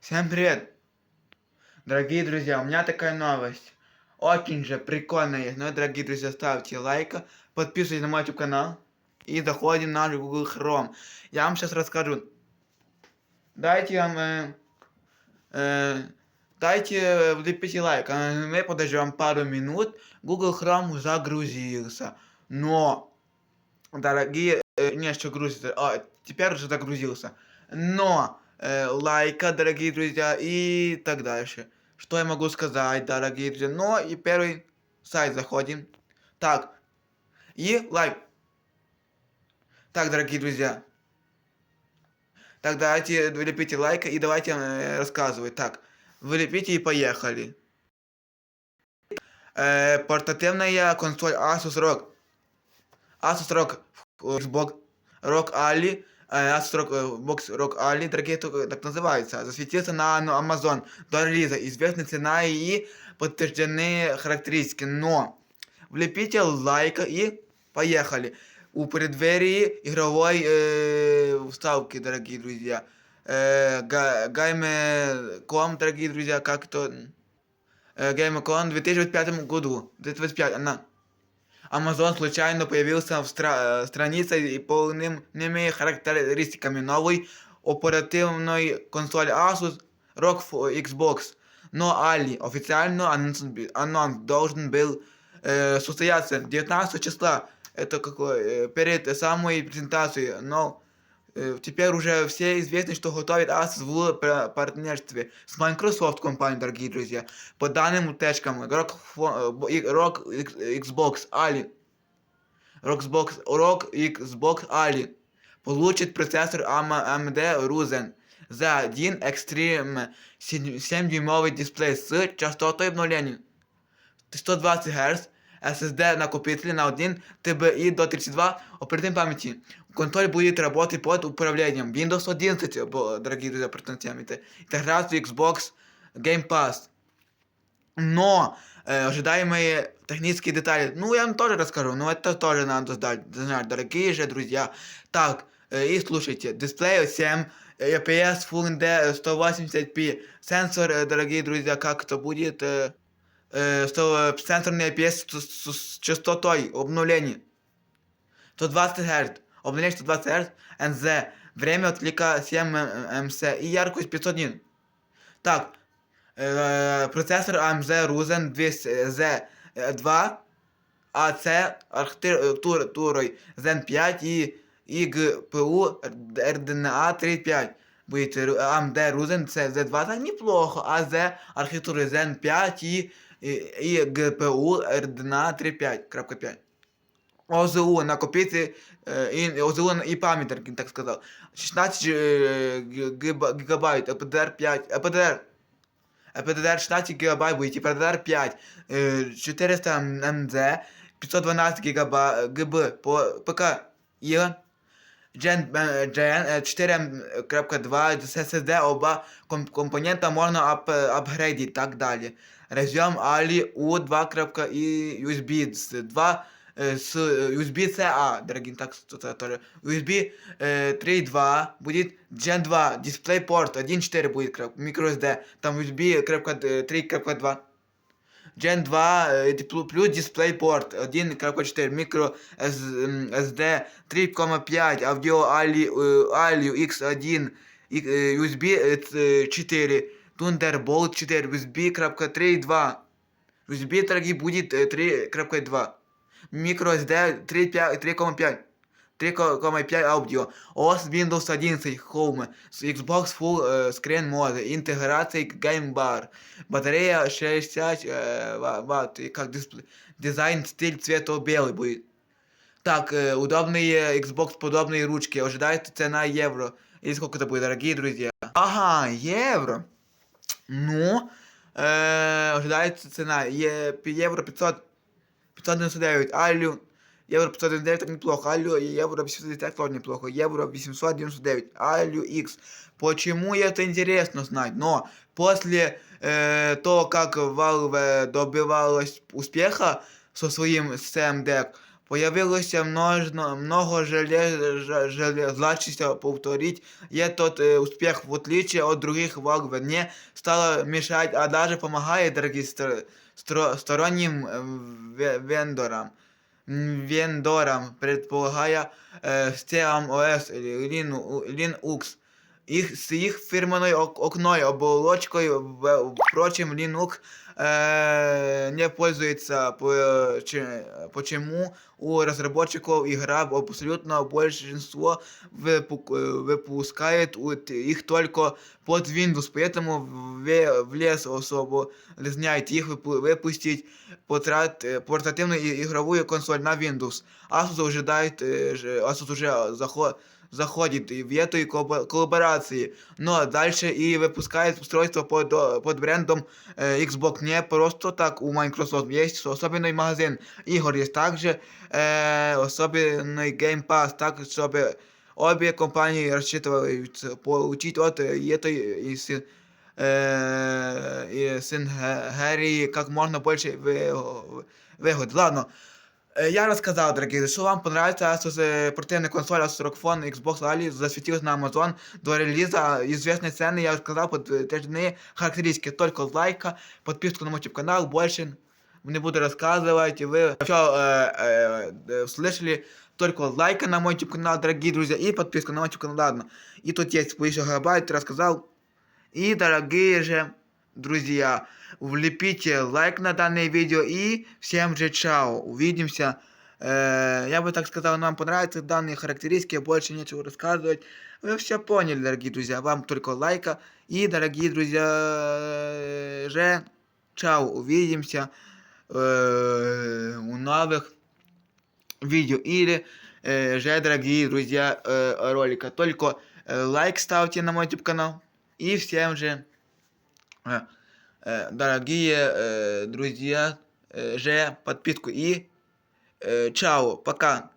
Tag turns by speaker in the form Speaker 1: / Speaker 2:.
Speaker 1: Всем привет! Дорогие друзья, у меня такая новость. Очень же прикольная. Ну, дорогие друзья, ставьте лайк, подписывайтесь на мой YouTube канал и заходим на наш Google Chrome. Я вам сейчас расскажу. Дайте вам... э, э, дайте влепите лайк. а Мы подождем пару минут. Google Chrome загрузился. Но, дорогие... Э, не, что грузится. А, теперь уже загрузился. Но э, лайка, дорогие друзья, и так дальше. Что я могу сказать, дорогие друзья? Но и первый сайт заходим. Так. И лайк. Так, дорогие друзья. Так, давайте влепите лайк и давайте э, рассказывать. Так, влепите и поехали. Э, портативная консоль Asus ROG. Asus ROG Xbox ROG Ali э, Asus ROG, э, Box ROG Ali, дорогие, так, так называется, засветился на ну, Amazon до релиза. Известна цена и подтвержденные характеристики. Но влепите лайк и поехали. У преддверии игровой э, вставки, дорогие друзья. Э, га- Game.com, дорогие друзья, как то... Э, Game.com в 2025 году. 2025, она... Amazon случайно появился в стра- э, странице и полными характеристиками новой оперативной консоли Asus ROG F- Xbox. Но Ali официально анонс, анонс должен был э, состояться 19 числа. Это какой, э, перед самой презентацией. Но э, теперь уже все известны, что готовит Asus в пар- партнерстве с Microsoft компанией, дорогие друзья. По данным утечкам, ROG, фо- э, и- ROG X- Xbox Ali, Xbox, ROG Xbox Ali получит процессор AMD AMD Ryzen Z1 Extreme 7-дюймовый дисплей с частотой обновления 120 Гц, SSD накопитель на 1 TBI до 32 оперативной памяти. Контроль будет работать под управлением Windows 11, бо- дорогие друзья, протянутыми. Интеграцию Xbox Game Pass. Но э, ожидаемые технические детали, ну я вам тоже расскажу, но это тоже надо знать, знать, дорогие же друзья. Так, э, и слушайте, дисплей 7, э, EPS Full HD 180p, сенсор, э, дорогие друзья, как это будет, э, э, сто- сенсорный EPS с, с- с частотой обновления. 120 Гц, обновление 120 Гц, НЗ, время отклика 7 МС и яркость 500 нит. Так, Е, процесор AMD Ryzen 200Z2 AC архітектурою Zen 5 і, і RDNA 3.5. Будет AMD Ryzen Z2 так неплохо, а Z архітектури Zen 5 і, і, і GPU RDNA 3.5.5. ОЗУ накопити е, і ОЗУ і пам'ять, так сказав. 16 е, гіба- гігабайт, епдр 5, епдр PDR 16 ГБ будет, и PDR 5, э, 400 МЗ, 512 ГБ, ГБ по ПК и Gen, э, Gen э, 4.2 с SSD оба ком- компонента можно ап, апгрейдить и так далее. Разъем Ali U2 и USB с 2 э, с USB-C-A, дорогие, так что тоже. USB э, 3.2 будет Gen 2, DisplayPort 1.4 будет крап- microSD, там USB крапка, э, 3.2. Gen 2 э, ди- плю- плюс DisplayPort 1.4, micro S- м, SD 3.5, аудио Ali, э, Ali X1, и, э, USB э, ц- 4, Thunderbolt 4, USB крапка 3.2. USB, дорогие, будет э, 3.2. microSD 3.5, 3.5. 3.5 аудио. OS Windows 11 Home с Xbox Full э, Screen Mode, интеграция Game Bar, батарея 60 э, ва- ватт, и как дисплей, дизайн стиль цвета белый будет. Так, э, удобные Xbox подобные ручки, ожидается цена евро. И сколько это будет, дорогие друзья? Ага, евро. Ну, э, ожидается цена е, пи- евро 500, 599, алю, евро 599 так неплохо, алю, евро 899 тоже неплохо, евро 899, алю X. Почему это интересно знать? Но после э, того, как Valve добивалась успеха со своим Steam Deck, Появилося множно, много желез, железлачися повторить. Є тот э, успех в отличие от других валв не стало мешать, а даже помогает дорогим стор- стро- сторонним э, ве- вендорам. Вендорам, предполагає э, STEAM OS Linux Их, с их фирменной ок- окной оболочкой, в- впрочем, Linux э, не пользуется, по- че- почему у разработчиков игра абсолютно большинство выпу- э, выпускает вот их только под Windows, поэтому в, в лес особо лезняет их выпу- выпустить потрат, э, портативную и- игровую консоль на Windows. Asus ожидает, э, же- Asus уже заход, заходит и в эту коллабо- коллаборации, но дальше и выпускает устройство под, э, под брендом э, Xbox. Не просто так у Microsoft есть особенный магазин игр, есть также э, особенный Game Pass, так чтобы обе компании рассчитывают получить от э, этой и с- э, и синергии как можно больше вы- выгод. Ладно, Э, я рассказал, дорогие, что вам понравится Asus э, портативная консоль Asus ROG Phone Xbox Ali засветилась на Amazon до релиза. Известные цены, я сказал, подтверждены характеристики. Только лайка, подписку на мой YouTube канал, больше не буду рассказывать. Вы все э, э, слышали, только лайка на мой YouTube канал, дорогие друзья, и подписка на мой YouTube канал, ладно. И тут есть еще гигабайт, рассказал. И, дорогие же друзья, влепите лайк на данное видео и всем же чао. Увидимся. Э, я бы так сказал, нам понравятся данные характеристики, больше нечего рассказывать. Вы все поняли, дорогие друзья. Вам только лайка. И, дорогие друзья, э, же чао. Увидимся э, у новых видео. Или э, же, дорогие друзья, э, ролика. Только э, лайк ставьте на мой YouTube канал. И всем же, э, э, дорогие э, друзья, э, же подписку и э, чао, пока.